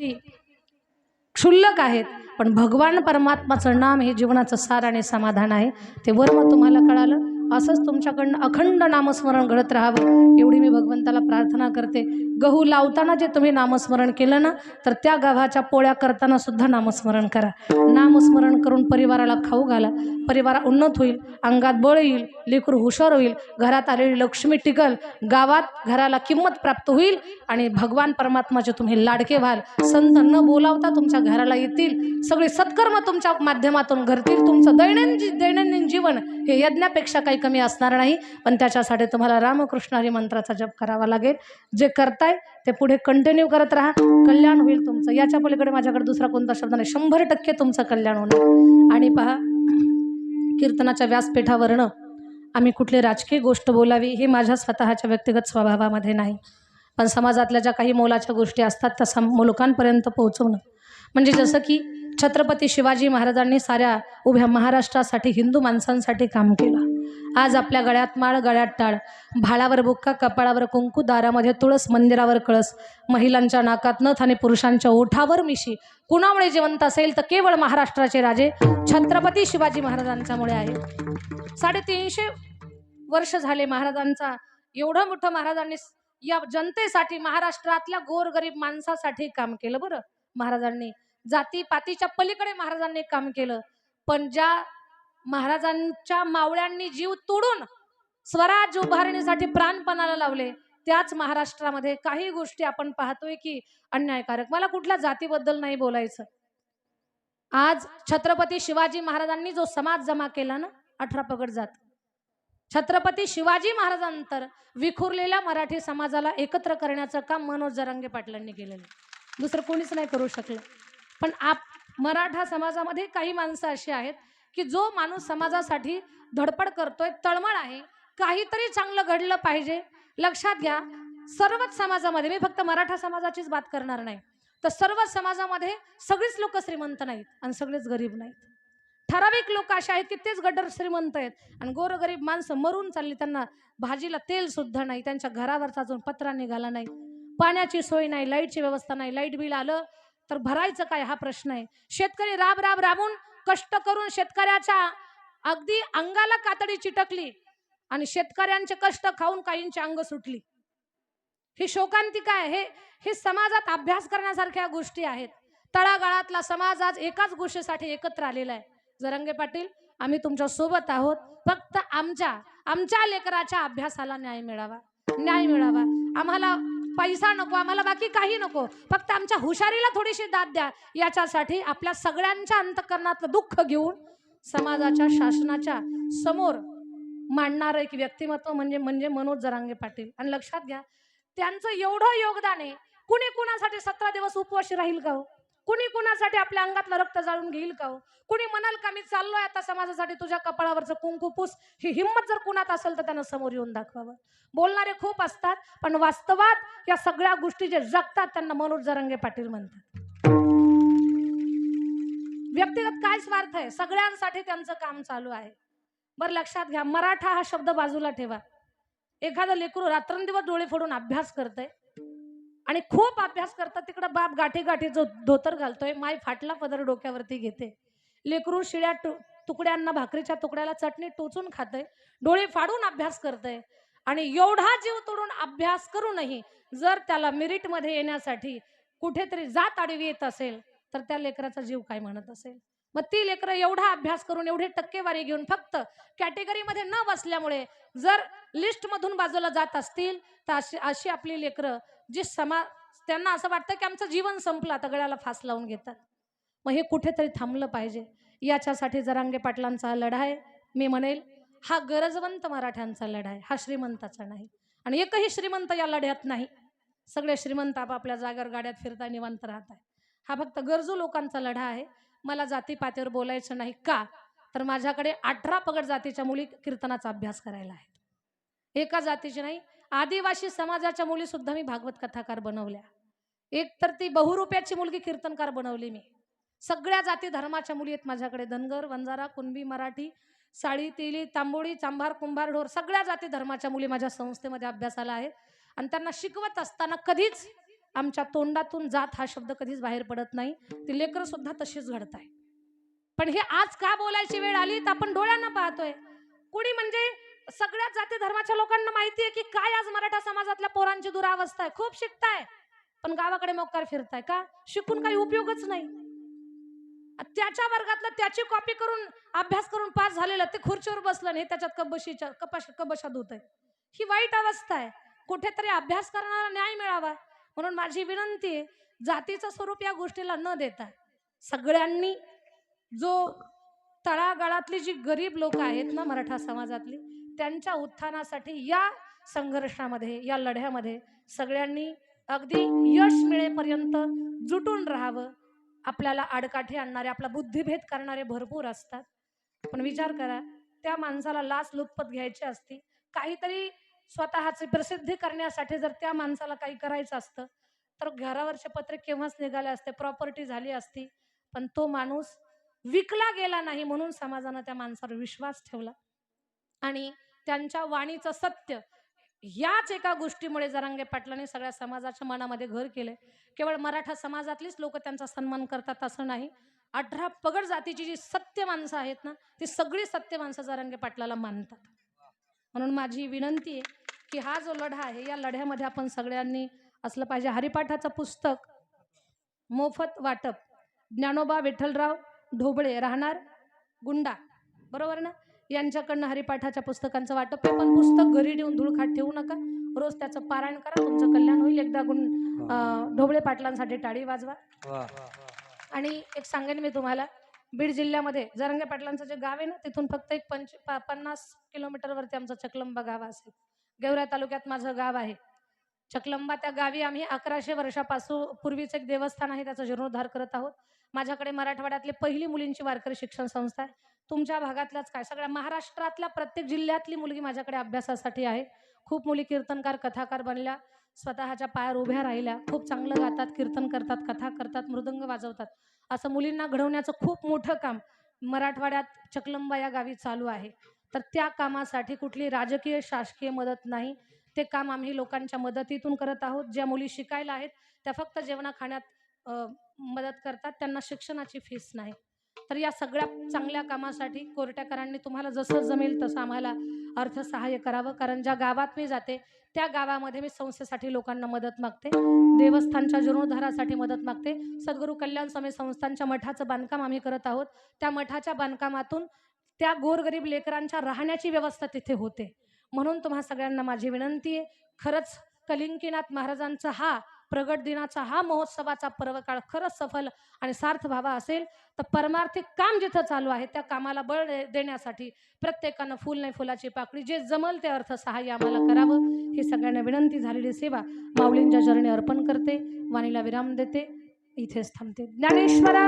ती क्षुल्लक आहेत पण भगवान परमात्माचं नाम हे जीवनाचं सार आणि समाधान आहे. ते वर्म तुम्हाला कळालं? असंच तुमच्याकडनं अखंड नामस्मरण घडत राहावं एवढी मी भगवंताला प्रार्थना करते. गहू लावताना जे तुम्ही नामस्मरण केलं ना तर त्या गव्हाच्या पोळ्या करताना सुद्धा नामस्मरण करा. नामस्मरण करून परिवाराला खाऊ घाला. परिवारा उन्नत होईल अंगात बळ येईल लेकरू हुशार होईल घरात आलेली लक्ष्मी टिकल गावात घराला किंमत प्राप्त होईल आणि भगवान परमात्माचे तुम्ही लाडके व्हाल. संत न बोलावता तुमच्या घराला येतील. सगळे सत्कर्म तुमच्या माध्यमातून घरतील तुमचं दैनंदिन दैनंदिन जीवन हे यज्ञापेक्षा काही कमी असणार नाही. पण त्याच्यासाठी तुम्हाला रामकृष्ण हरी मंत्राचा जप करावा लागेल. जे आहे ते पुढे कंटिन्यू करत राहा. कल्याण होईल तुमचं. याच्या पलीकडे माझ्याकडे दुसरा कोणता शब्द नाही. शंभर टक्के तुमचं कल्याण होणार. आणि पहा कीर्तनाच्या व्यासपीठावरनं आम्ही कुठली राजकीय गोष्ट बोलावी हे माझ्या स्वतःच्या व्यक्तिगत स्वभावामध्ये नाही. पण समाजातल्या ज्या काही मोलाच्या गोष्टी असतात त्या सम लोकांपर्यंत पोहोचवणं. म्हणजे जसं की छत्रपती शिवाजी महाराजांनी साऱ्या उभ्या महाराष्ट्रासाठी हिंदू माणसांसाठी काम केलं. आज आपल्या गळ्यात माळ गळ्यात टाळ. भाळावर बुक्का कपाळावर कुंकू दारामध्ये तुळस मंदिरावर कळस. महिलांच्या नाकात नथ आणि पुरुषांच्या ओठावर मिशी. कुणामुळे जिवंत असेल तर केवळ महाराष्ट्राचे राजे. छत्रपती शिवाजी महाराजांच्यामुळे आहे. साडेतीनशे वर्ष झाले महाराजांचा एवढं मोठं महाराजांनी या जनतेसाठी महाराष्ट्रातल्या गोरगरीब माणसासाठी काम केलं बरं. महाराजांनी जातीपातीच्या पलीकडे महाराजांनी काम केलं. पण ज्या महाराजांच्या मावळ्यांनी जीव तोडून स्वराज उभारणीसाठी प्राणपणाला लावले. त्याच महाराष्ट्रामध्ये काही गोष्टी आपण पाहतोय की अन्यायकारक. मला कुठल्या जातीबद्दल नाही बोलायचं. आज छत्रपती शिवाजी महाराजांनी जो समाज जमा केला ना अठरा पगड जात. छत्रपती शिवाजी महाराजांतर विखुरलेल्या मराठी समाजाला एकत्र करण्याचं काम मनोज जरांगे पाटलांनी केलेलं आहे. दुसरं कोणीच नाही करू शकलं. पण आप मराठा समाजामध्ये काही माणसं अशी आहेत की जो माणूस समाजासाठी धडपड करतोय तळमळ आहे काहीतरी चांगलं घडलं पाहिजे. लक्षात घ्या सर्वच समाजामध्ये मी फक्त मराठा समाजाचीच बात करणार नाही तर सर्वच समाजामध्ये सगळीच लोक श्रीमंत नाहीत आणि सगळेच गरीब नाहीत. ठराविक लोक असे आहेत की तेच गड्डर श्रीमंत आहेत आणि गोरगरीब माणसं मरून चालली त्यांना भाजीला तेल सुद्धा नाही त्यांच्या घरावरचा अजून पत्रा निघाला नाही पाण्याची सोय नाही लाईटची व्यवस्था नाही लाइट बिल आलं तर भरायचं काय हा प्रश्न आहे. शेतकरी राब राब राबून कष्ट करून शेतकऱ्याच्या अगदी अंगाला कातडी चिटकली आणि शेतकऱ्यांचे कष्ट खाऊन काहींची अंग सुटली. ही शोकांतिका आहे हे हे समाजात अभ्यास करण्यासारख्या गोष्टी आहेत. तळागाळातला समाज आज एकाच गोष्टीसाठी एकत्र आलेला आहे. जरंगे पाटील आम्ही तुमच्यासोबत आहोत. फक्त आमच्या आमच्या लेकराच्या अभ्यासाला न्याय मिळावा. न्याय मिळावा. आम्हाला पैसा नको आम्हाला बाकी काही नको. फक्त आमच्या हुशारीला थोडीशी दाद द्या. याच्यासाठी आपल्या सगळ्यांच्या अंतकरणातलं दुःख घेऊन समाजाच्या शासनाच्या समोर मांडणारं एक व्यक्तिमत्व म्हणजे म्हणजे मनोज जरांगे पाटील. आणि लक्षात घ्या त्यांचं एवढं योगदान आहे. कुणी कुणासाठी सतरा दिवस उपवाशी राहील का हो? कुणी कुणासाठी आपल्या अंगातलं रक्त जाळून घेईल का हो? कुणी म्हणाल का मी चाललोय आता समाजासाठी तुझ्या कपाळावरचं कुंकुपूस ही हिंमत जर कुणात असेल तर त्यांना समोर येऊन दाखवावं. बोलणारे खूप असतात पण वास्तवात या सगळ्या गोष्टी जे जगतात त्यांना मनोज जरंगे पाटील म्हणतात. व्यक्तिगत काय स्वार्थ आहे? सगळ्यांसाठी त्यांचं काम चालू आहे. बरं लक्षात घ्या मराठा हा शब्द बाजूला ठेवा. एखादं लेकरू रात्रंदिवस डोळे फोडून अभ्यास करतंय. आणि खूप अभ्यास करतात. तिकडं बाप गाठी गाठी जो धोतर घालतोय माय फाटला पदर डोक्यावरती घेते. लेकरू शिळ्या तुकड्यांना भाकरीच्या तुकड्याला चटणी टोचून खातंय डोळे फाडून अभ्यास करतंय आणि एवढा जीव तोडून अभ्यास करूनही जर त्याला मेरिटमध्ये येण्यासाठी कुठेतरी जात आडवी येत असेल तर त्या लेकराचा जीव काय म्हणत असेल? मग ती लेकरं एवढा अभ्यास करून एवढी टक्केवारी घेऊन फक्त कॅटेगरीमध्ये न बसल्यामुळे जर लिस्टमधून बाजूला जात असतील तर अशी अशी आपली लेकरं जी समा त्यांना असं वाटतं की आमचं जीवन संपलं आता गळ्याला फास लावून घेतात. मग हे कुठेतरी थांबलं पाहिजे. याच्यासाठी जरांगे पाटलांचा हा लढा आहे मी म्हणेल हा गरजवंत मराठ्यांचा लढा आहे हा श्रीमंताचा नाही. आणि एकही श्रीमंत या लढ्यात नाही. सगळे श्रीमंत आपापल्या जागेवर गाड्यात फिरता निवांत राहत आहे हा फक्त गरजू लोकांचा लढा आहे. मला जाती पातीवर बोलायचं नाही का? तर माझ्याकडे अठरा पगड जातीच्या मुली कीर्तनाचा अभ्यास करायला आहेत. एका जातीची नाही आदिवासी समाजाच्या मुली सुद्धा मी भागवत कथाकार बनवल्या. एक तर ती बहुरुप्याची मुलगी कीर्तनकार बनवली मी. सगळ्या जाती धर्माच्या मुली आहेत माझ्याकडे. धनगर वंजारा कुणबी मराठी साळी तेली तांबोळी चांभार कुंभार ढोर सगळ्या जाती धर्माच्या मुली माझ्या संस्थेमध्ये अभ्यासाला आहेत. आणि त्यांना शिकवत असताना कधीच आमच्या तोंडातून जात हा शब्द कधीच बाहेर पडत नाही. ती लेकरं सुद्धा तशीच घडत आहे पण हे आज का बोलायची वेळ आली? तर आपण डोळ्यांना पाहतोय. कुणी म्हणजे सगळ्या जाती धर्माच्या लोकांना माहिती आहे की काय आज मराठा समाजातल्या पोरांची दुरावस्था आहे. खूप शिकताय. पण गावाकडे मोकार फिरताय का? शिकून काही उपयोगच नाही. त्याच्या वर्गातलं त्याची कॉपी करून अभ्यास करून पास झालेलं ते खुर्चीवर बसलं नाही त्याच्यात कबशीच्या कपाश कबशात होत आहे ही वाईट अवस्था आहे. कुठेतरी अभ्यास करणारा न्याय मिळावा. म्हणून माझी विनंती आहे जातीचं स्वरूप या गोष्टीला न देता सगळ्यांनी जो तळागाळातली जी गरीब लोक आहेत ना मराठा समाजातली त्यांच्या उत्थानासाठी या संघर्षामध्ये या लढ्यामध्ये सगळ्यांनी अगदी यश मिळेपर्यंत जुटून राहावं. आपल्याला आडकाठी आणणारे आपला बुद्धिभेद करणारे भरपूर असतात. पण विचार करा त्या माणसाला लाच लुचपत घ्यायची असती काहीतरी स्वतःची प्रसिद्धी करण्यासाठी जर त्या माणसाला काही करायचं असतं तर घरावरचे पत्रे केव्हाच निघाले असते प्रॉपर्टी झाली असती पण तो माणूस विकला गेला नाही म्हणून समाजानं त्या माणसावर विश्वास ठेवला. आणि त्यांच्या वाणीचं सत्य याच एका गोष्टीमुळे जरांगे पाटलांनी सगळ्या समाजाच्या मनामध्ये घर केले केवळ मराठा समाजातलीच लोक त्यांचा सन्मान करतात असं नाही. अठरा पगड जातीची जी सत्य माणसं आहेत ना ती सगळी सत्य माणसं जरांगे पाटलाला मानतात. म्हणून माझी विनंती आहे की हा जो लढा आहे या लढ्यामध्ये आपण सगळ्यांनी असलं पाहिजे. हरिपाठाचं पुस्तक मोफत वाटप. ज्ञानोबा विठ्ठलराव ढोबळे राहणार गुंडा. बरोबर ना? यांच्याकडनं हरिपाठाच्या पुस्तकांचं वाटप आहे. पण पुस्तक घरी नेऊन धुळखाट ठेवू नका. रोज त्याचं पारायण करा. तुमचं कल्याण होईल. एकदा गुण ढोबळे पाटलांसाठी टाळी वाजवा. आणि एक सांगेन मी तुम्हाला. बीड जिल्ह्यामध्ये जरंगे पाटलांचं जे गाव आहे ना तिथून फक्त एक पंच पन्नास किलोमीटरवरती आमचं चकलंबा गाव असेल. गेवरा तालुक्यात माझं गाव आहे. चकलंबा त्या गावी आम्ही अकराशे वर्षापासून पूर्वीचं एक देवस्थान आहे त्याचा जीर्णोद्धार करत आहोत. माझ्याकडे मराठवाड्यातली पहिली मुलींची वारकरी शिक्षण संस्था आहे. तुमच्या भागातल्याच काय? सगळ्या महाराष्ट्रातल्या प्रत्येक जिल्ह्यातली मुलगी माझ्याकडे अभ्यासासाठी आहे. खूप मुली कीर्तनकार कथाकार बनल्या. स्वतःच्या पायावर उभ्या राहिल्या. खूप चांगलं गातात कीर्तन करतात कथा करतात मृदंग वाजवतात. असं मुलींना घडवण्याचं खूप मोठं काम मराठवाड्यात चकलंबा या गावी चालू आहे. तर त्या कामासाठी कुठली राजकीय शासकीय मदत नाही. ते काम आम्ही लोकांच्या मदतीतून करत आहोत. ज्या मुली शिकायला आहेत त्या फक्त जेवणा खाण्यात मदत करतात. त्यांना शिक्षणाची फीस नाही. तर या सगळ्या चांगल्या कामासाठी कोर्टेकरांनी तुम्हाला जसं जमेल तसं आम्हाला अर्थसहाय्य करावं. कारण ज्या गावात मी जाते त्या गावामध्ये मी संस्थेसाठी लोकांना मदत मागते. देवस्थानच्या जीर्णोद्धारासाठी मदत मागते. सद्गुरू कल्याण स्वामी संस्थांच्या मठाचं बांधकाम आम्ही करत आहोत. त्या मठाच्या बांधकामातून त्या गोरगरीब लेकरांच्या राहण्याची व्यवस्था तिथे होते. म्हणून तुम्हा सगळ्यांना माझी विनंती आहे खरंच कलिंकीनाथ महाराजांचा हा प्रगट दिनाचा हा महोत्सवाचा पर्वकाळ खरंच सफल आणि सार्थ व्हावा असेल तर परमार्थिक काम जिथं चालू आहे त्या कामाला बळ देण्यासाठी प्रत्येकानं फुल नाही फुलाची पाकळी जे जमल ते अर्थ सहाय्य आम्हाला करावं ही सगळ्यांना विनंती झालेली सेवा माऊलींच्या चरणी अर्पण करते वाणीला विराम देते इथेच थांबते. ज्ञानेश्वरा!